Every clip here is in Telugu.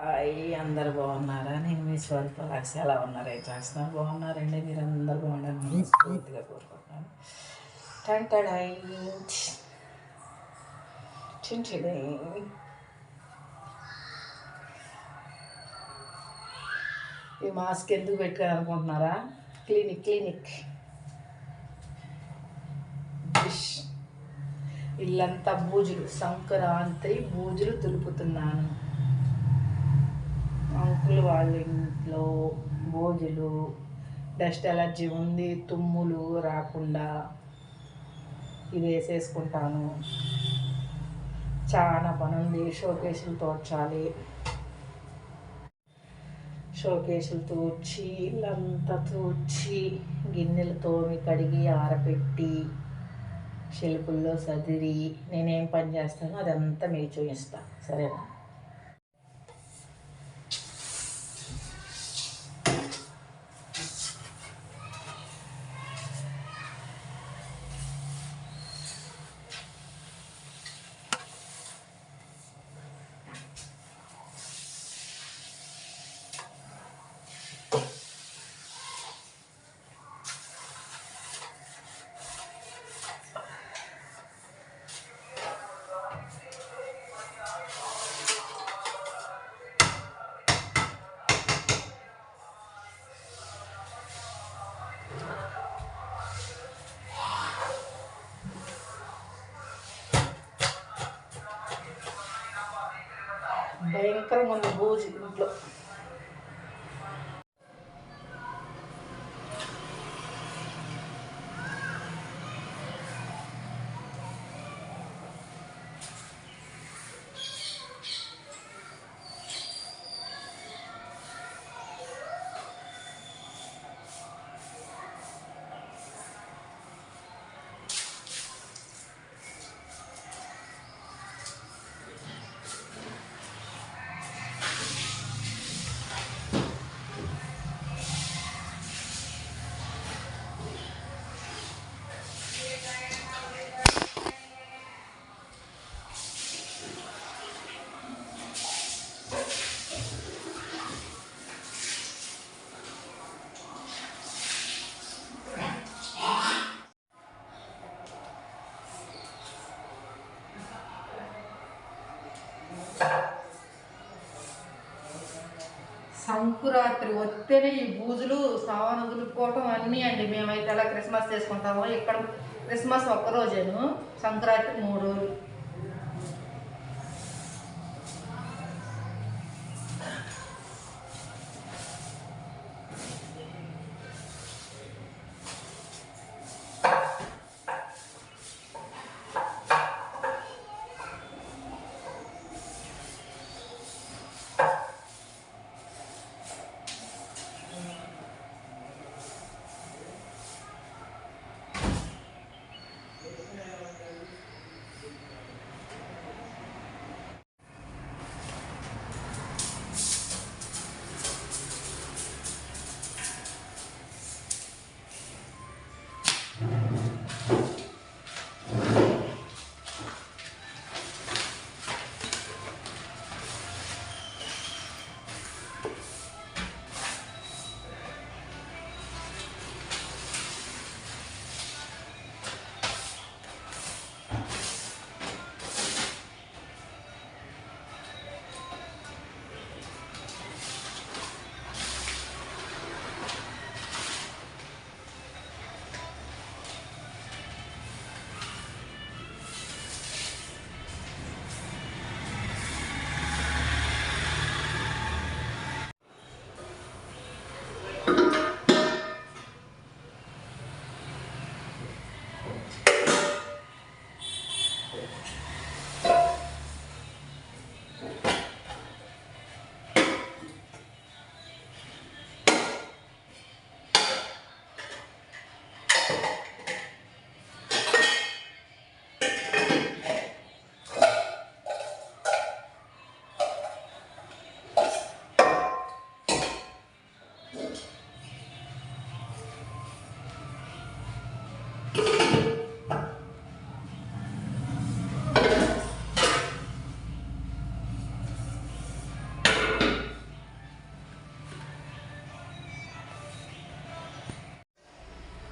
హాయ్ అందరు బాగున్నారా? నేను మీ స్వల్ప లక్ష ఎలా ఉన్నారు? ఏ చేస్తున్నారు బాగున్నారండి మీరు అందరు బాగున్నారు స్ఫూర్తిగా కోరుకుంటున్నాను. టంటడై చింటిడై ఈ మాస్క్ ఎందుకు పెట్టుకోవాలనుకుంటున్నారా? Clinic clinic. డిష్. ఇల్లంతా బూజులు సంక్రాంతి బూజులు దులుపుతున్నాను. అంకుల్ వాళ్ళ ఇంట్లో బోజులు డస్ట్ ఎలర్జీ ఉంది తుమ్ములు రాకుండా ఇది వేసేసుకుంటాను. చాలా పని ఉంది షోకేసులు తోడ్చాలి. షోకేసులు తూడ్చి ఇల్లంతా తూడ్చి గిన్నెలు తోమి కడిగి ఆరబెట్టి షెల్ఫుల్లో సదిరి నేనేం పని చేస్తానో అదంతా మీకు చూపిస్తాను సరేనా? భయంకరంగా ఉంది బూజు ఇంట్లో సంకురాత్రి వస్తేనే ఈ బూజులు సావన వదులుకోవటం అన్నీ అండి. మేమైతే ఎలా క్రిస్మస్ చేసుకుంటామో ఇక్కడ క్రిస్మస్ ఒక్కరోజేను సంక్రాంతి మూడు రోజులు.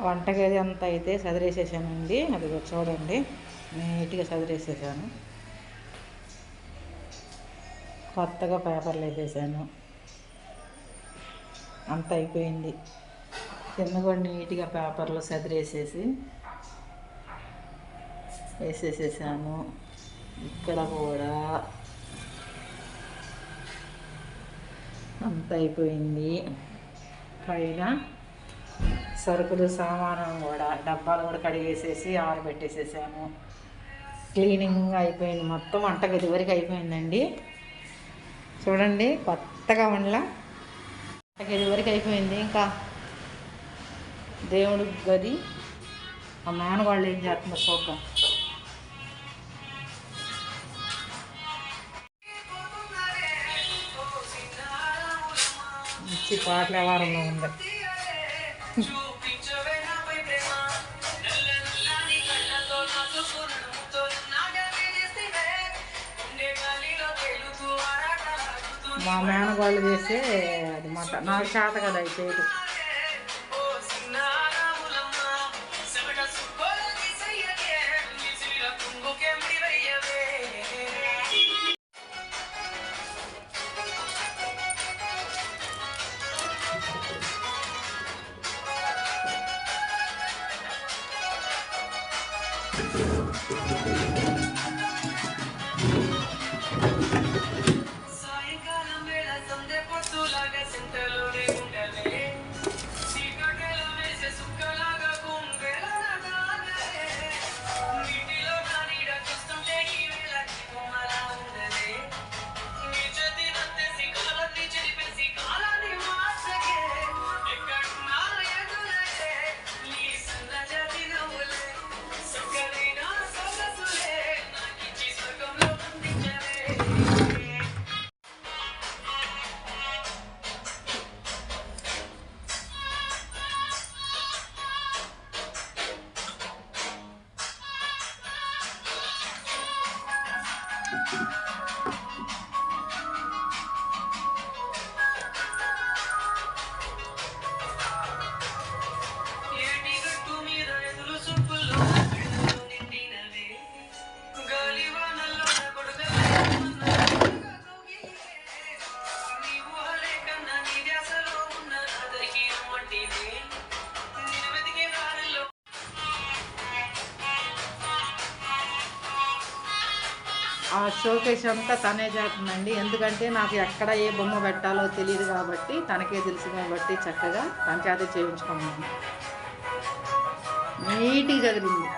వంటగది అంతా అయితే సదిరేసేసానండి. అది చూడండి నీట్గా సదిరేసేసాను. కొత్తగా పేపర్లు వేసేసాను. అంత అయిపోయింది. కింద కూడా నీట్గా పేపర్లు సదిరేసేసి వేసేసేసాను. ఇక్కడ కూడా అంత అయిపోయింది. పైన సరుకులు సామాను కూడా డబ్బాలు కూడా కడిగేసేసి ఆరబెట్టేసేసాము. క్లీనింగ్ అయిపోయింది. మొత్తం వంటగది వరకు అయిపోయిందండి. చూడండి కొత్తగా ఉండలా వంటగది వరకు అయిపోయింది. ఇంకా దేవుడు గది. మా మేనవాళ్ళు ఏం చేస్తుందో చూద్దాం. మంచి పాటల వారంలో ఉంది. మా మేనగాళ్ళు చేస్తే అది మాట. నాకు చేత కదా అది you ఆ షోకేస్ అంతా తనే చేస్తుందండి. ఎందుకంటే నాకు ఎక్కడ ఏ బొమ్మ పెట్టాలో తెలియదు కాబట్టి తనకే తెలుసు కాబట్టి చక్కగా తన చేత చేయించుకున్నాను. నీట్గా చదివింది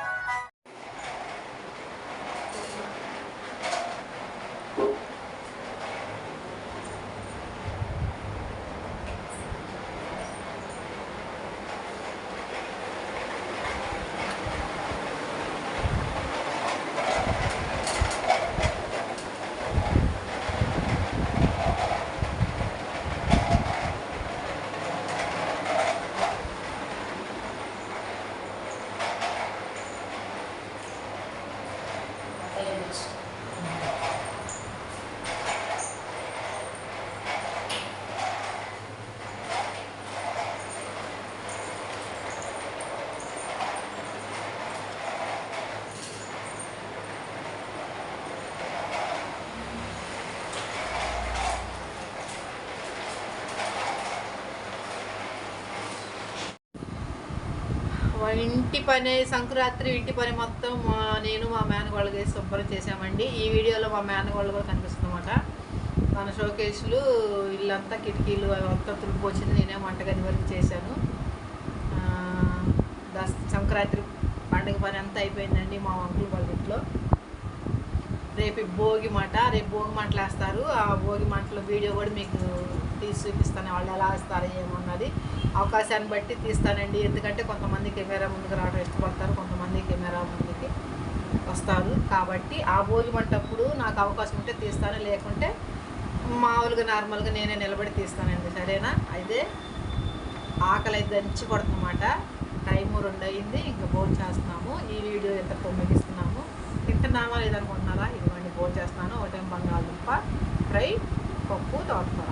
మా ఇంటి పని సంక్రాంతి ఇంటి పని మొత్తం మా నేను మా మేనగోళ్ళకి శుభ్రం చేసామండి ఈ వీడియోలో మా మేనగోళ్ళు కూడా కనిపిస్తుందన్నమాట మన షోకేసులు ఇల్లంతా కిటికీలు అంతా అంతా వచ్చింది నేనే వంటగది వరకు చేశాను. దస్ సంక్రాంతి పండుగ పని అంతా అయిపోయిందండి మా అంకుల్ వాళ్ళ ఇంట్లో. రేపు భోగి మంట రేపు భోగి మంటలు వేస్తారు. ఆ భోగి మంటల వీడియో కూడా మీకు తీసి చూపిస్తాను. వాళ్ళు ఎలా వేస్తారు ఏమన్నది అవకాశాన్ని బట్టి తీస్తానండి. ఎందుకంటే కొంతమంది కెమెరా ముందుకు రావడం ఇష్టపడతారు. కొంతమంది కెమెరా ముందుకి వస్తారు. కాబట్టి ఆ భోగి మంటప్పుడు నాకు అవకాశం ఉంటే తీస్తాను. లేకుంటే మామూలుగా నార్మల్గా నేనే నిలబడి తీస్తానండి. సరేనా? అయితే ఆకలి అయితే దంచి పడుతుందన్నమాట టైము రెండు అయింది. ఇంకా భోజనం చేస్తున్నాము. ఈ వీడియో ఎంత ముగిస్తున్నాము తిన్నామా లేదనుకుంటున్నారా? ఇవ్వండి భోజనం చేస్తున్నాను. ఒకటేం బంగాళదుంప ఫ్రై పప్పు తోటకూర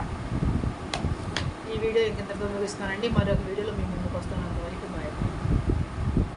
ఈ వీడియో ఇంకెంతతో ముగిస్తున్నానండి మరొక వీడియోలో మీ ముందుకు వస్తున్నాను.